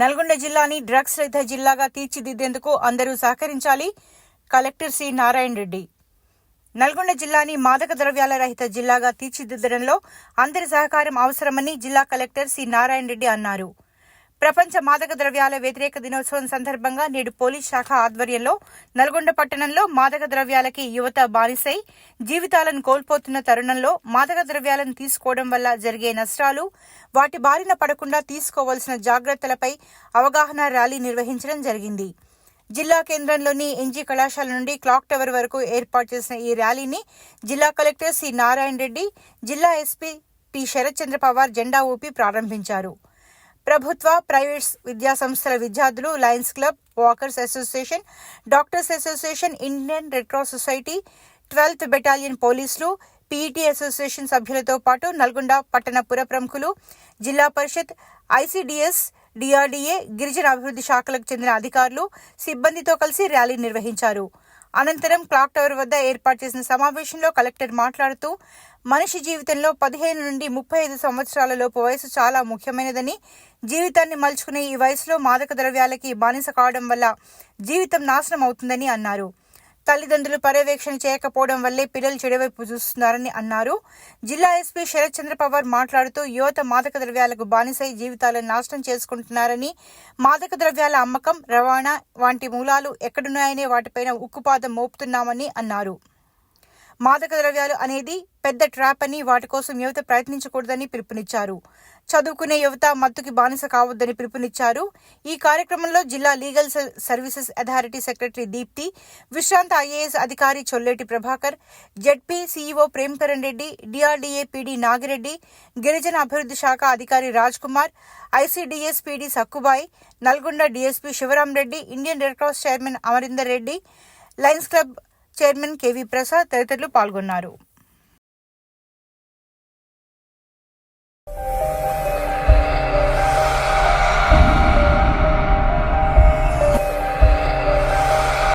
నల్గొండ జిల్లాని డ్రగ్స్ రహిత జిల్లాగా తీర్చిదిద్దేందుకు అందరూ సహకరించాలి. Collector C Narayana Reddy. Nalgonda జిల్లాని మాదక ద్రవ్యాల రహిత జిల్లాగా తీర్చిదిద్దడంలో అందరి సహకారం అవసరమని జిల్లా కలెక్టర్ సి నారాయణ రెడ్డి అన్నారు. ప్రపంచ మాదక ద్రవ్యాల వ్యతిరేక దినోత్సవం సందర్భంగా నేడు పోలీస్ శాఖ ఆధ్వర్యంలో నల్గొండ పట్టణంలో మాదక ద్రవ్యాలకి యువత బానిసై జీవితాలను కోల్పోతున్న తరుణంలో మాదక ద్రవ్యాలను తీసుకోవడం వల్ల జరిగే నష్టాలు వాటి బారిన పడకుండా తీసుకోవాల్సిన జాగ్రత్తలపై అవగాహన ర్యాలీ నిర్వహించడం జరిగింది. జిల్లా కేంద్రంలోని ఎన్జీ కళాశాల నుండి క్లాక్ టవర్ వరకు ఏర్పాటు చేసిన ఈ ర్యాలీని జిల్లా కలెక్టర్ సి నారాయణ రెడ్డి జిల్లా ఎస్పీ పి శరత్ చంద్ర పవార్ జెండా ఊపి ప్రారంభించారు. ప్రభుత్వ ప్రైవేట్ విద్యా సంస్థల విద్యార్థులు Lions Club walkers association doctors association Indian Red Cross Society twelfth battalion పోలీసులు పీఈటీ అసోసియేషన్ సభ్యులతో పాటు నల్గొండ పట్టణ పుర ప్రముఖులు జిల్లా పరిషత్ ఐసీడీఎస్ డిఆర్డీఏ గిరిజన అభివృద్ధి శాఖలకు చెందిన అధికారులు సిబ్బందితో కలిసి ర్యాలీ నిర్వహించారు. అనంతరం క్లాక్ టవర్ వద్ద ఏర్పాటు చేసిన సమావేశంలో కలెక్టర్ మాట్లాడుతూ మనిషి జీవితంలో పదిహేను నుండి ముప్పై ఐదు సంవత్సరాల లోపు వయసు చాలా ముఖ్యమైనదని జీవితాన్ని మలుచుకునే ఈ వయసులో మాదక ద్రవ్యాలకి బానిస కావడం వల్ల జీవితం నాశనం అవుతుందని అన్నారు. తల్లిదండ్రులు పర్యవేక్షణ చేయకపోవడం వల్లే పిల్లలు చెడువైపు చూస్తున్నారని అన్నారు. జిల్లా ఎస్పీ శరత్ చంద్ర పవార్ మాట్లాడుతూ యువత మాదక ద్రవ్యాలకు బానిసై జీవితాలను నాశనం చేసుకుంటున్నారని మాదక ద్రవ్యాల అమ్మకం రవాణా వంటి మూలాలు ఎక్కడున్నాయనే వాటిపైన ఉక్కుపాదం మోపుతున్నామని అన్నారు. మాదక ద్రవ్యాలు అనేది పెద్ద ట్రాప్ అని వాటి కోసం యువత ప్రయత్నించకూడదని పిలుపునిచ్చారు. చదువుకునే యువత మత్తుకి బానిస కావద్దని పిలుపునిచ్చారు. ఈ కార్యక్రమంలో జిల్లా legal services authority secretary Deepti విశ్రాంత ఐఏఎస్ అధికారి Cholleti Prabhakar ZP CEO Premkaran Reddy DRDA PD Nagireddy గిరిజన అభివృద్ధి శాఖ అధికారి Raj Kumar ICDS PD Sakkubai Nalgonda DSP Sivaram Reddy Indian Red Cross chairman Amarinder Reddy Lions Club chairman K V Prasad తదితరులు పాల్గొన్నారు.